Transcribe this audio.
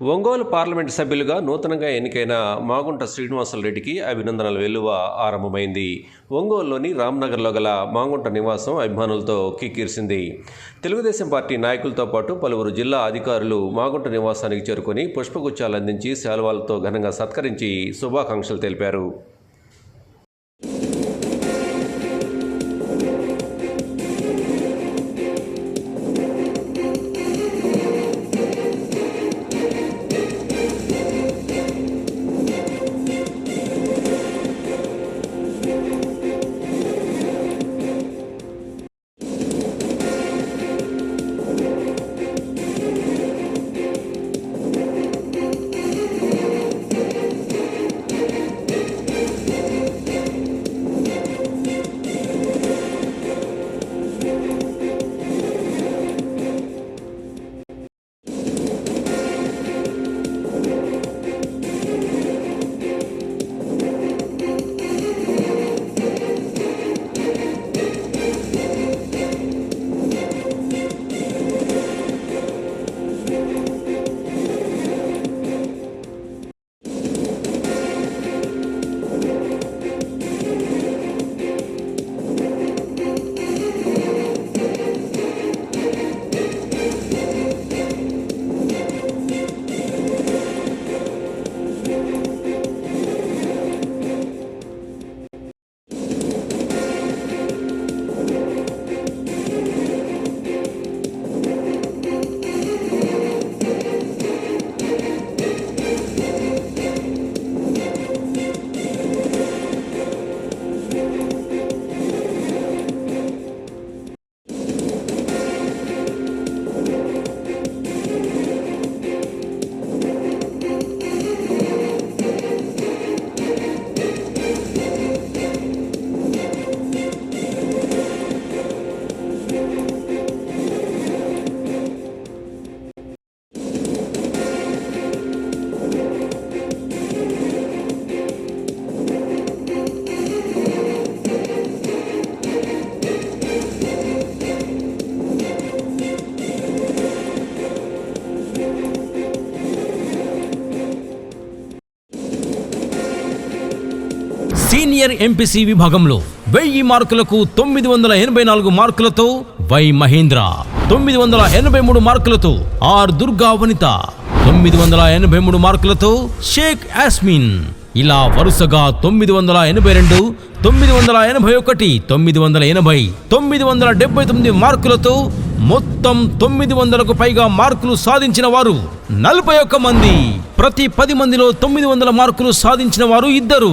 Ongole parliament సభ్యులుగా నూతనంగా ఎన్నికైన మాగుంట శ్రీనివాసరెడ్డికి అభినందనల వెల్లువ ఆరంభమైంది. ఒంగోలులోని రామ్నగర్లో గల మాగుంట నివాసం అభిమానులతో కిక్కిరిసింది. తెలుగుదేశం పార్టీ నాయకులతో పాటు పలువురు జిల్లా అధికారులు మాగుంట నివాసానికి చేరుకొని పుష్పగుచ్చాలు అందించి శాలువాలతో ఘనంగా సత్కరించి శుభాకాంక్షలు తెలిపారు. సీనియర్ ఎంపీసీ విభాగంలో వెయ్యి మార్కులకు తొమ్మిది వందల ఎనభై నాలుగు మార్కులతో వై మహేంద్ర తొమ్మిది వందల ఎనభై మూడు మార్కులతో ఆర్ దుర్గా వనిత తొమ్మిది వందల ఎనభై మూడు మార్కులతో షేక్ యాస్మిన్. ఇలా వరుసగా తొమ్మిది వందల ఎనభై రెండు తొమ్మిది వందల ఎనభై ఒకటి తొమ్మిది వందల ఎనభై తొమ్మిది వందల డెబ్బై తొమ్మిది మార్కులతో మొత్తం తొమ్మిది వందలకు పైగా మార్కులు సాధించిన వారు నలభై ఒక్క మంది. ప్రతి పది మందిలో తొమ్మిది వందల మార్కులు సాధించిన వారు ఇద్దరు.